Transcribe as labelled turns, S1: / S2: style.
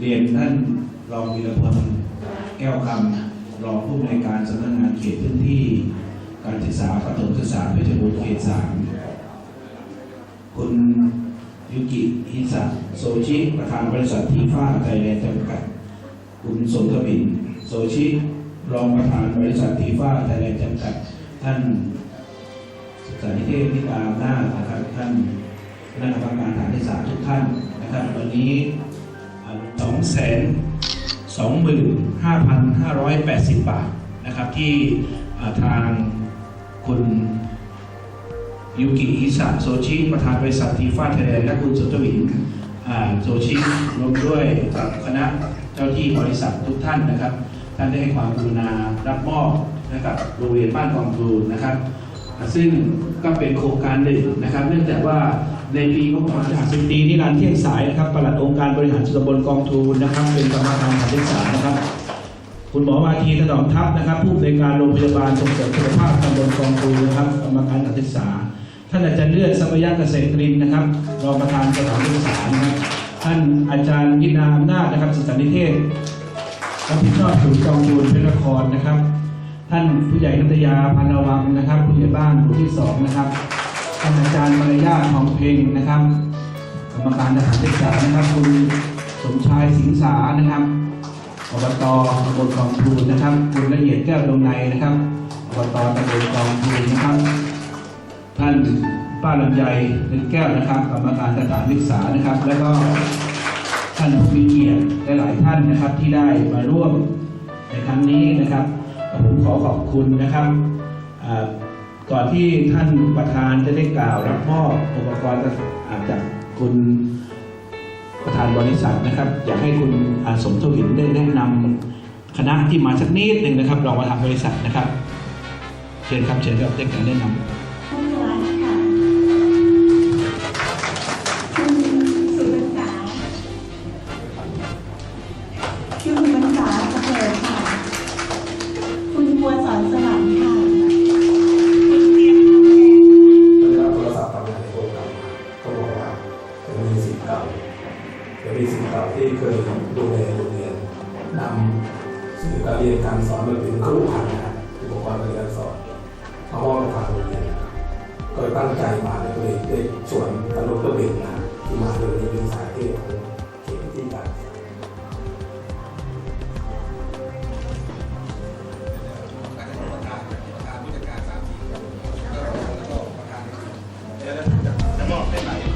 S1: เรียนท่านรองวีรพลแก้วคำรองผู้อำนวยการสำนักงานเขตพื้นที่ การศึกษาประถมศึกษาเพชรบูรณ์เขตสามคุณยุกิฮิสะโซชิประธานบริษัททีฟ้าไทยแลนด์จำกัด คุณสมทวินโซชิรองประธานบริษัททีฟ้าไทยแลนด์จำกัด ท่านศึกษานิเทศนิตาหน้าจนะครับท่านคณะกรรมการฐานที่สามทุกท่านนะครับ วันนี้ แสนสองหมื่นห้าพันห้าร้อยแปดสิบบาทนะครับที่ทางคุณยูกิอิสะโซชิประธานบริษัททีฟ้าไทยแลนด์และคุณสุทวินโซชิรวมด้วยกับคณะเจ้าที่บริษัททุกท่านนะครับ ท่านได้ให้ความกรุณารับมอบนะครับโรงเรียนบ้านกองทูนนะครับ ซึ่งก็เป็นโครงการหนึ่งนะครับ เนื่องจากว่าในปีงบประมาณสิบปีนิรันดร์เที่ยงสายนะครับปลัดองค์การบริหารส่วนตำบลกองทูนนะครับ เป็นกรรมการการศึกษานะครับ คุณหมอวาทีถนอมทัพนะครับ ผู้อำนวยการโรงพยาบาลส่งเสริมสุขภาพตำบลกองทูนนะครับกรรมการการศึกษา ท่านอาจารย์เลือดสัมยเกษตรกรินนะครับรองประธานสถานศึกษานะครับท่านอาจารย์ยินาอำนาจนะครับศึกษานิเทศรับผิดชอบศูนย์กองทุนเพชรนครนะครับ ท่านผู้ใหญ่นัตยาพันระวังนะครับผู้ใหญ่บ้านหมู่ที่สองนะครับท่านอาจารย์มารยาของเพลงนะครับกรรมการทหารศึกษานะครับ คุณสมชายสิงสานะครับอบตตำบลกองทุนนะครับคุณละเอียดแก้วดวงในนะครับอบตตำบลกองทุนนะครับ ท่านป้าลำไยเป็นแก้วนะครับกรรมการสถานศึกษานะครับ แล้วก็ท่านผู้มีเกียรติหลายๆท่านนะครับที่ได้มาร่วมในครั้งนี้นะครับ ผมขอขอบคุณนะครับก่อนที่ท่านประธานจะได้กล่าวรับมอบอุปกรณ์จากคุณประธานบริษัทนะครับ อยากให้คุณสมทวินได้แนะนำคณะที่มาสักนิดหนึ่งนะครับรองประธานบริษัทนะครับ เชิญครับเชิญครับได้การแนะนำ
S2: เก่า
S3: ที่เคยดูแลโรงเรียนนำสื่อการเรียนการสอนมาเป็นครูพันนะอุปกรณ์การเรียนสอนมามอบให้ทางโรงเรียนก็ตั้งใจมาเลยก็เลยได้ชวนตลกตะเบงนะที่มาโดยในเป็นสายที่ของเขตที่การ
S4: ท่านผอมาทำการกรรม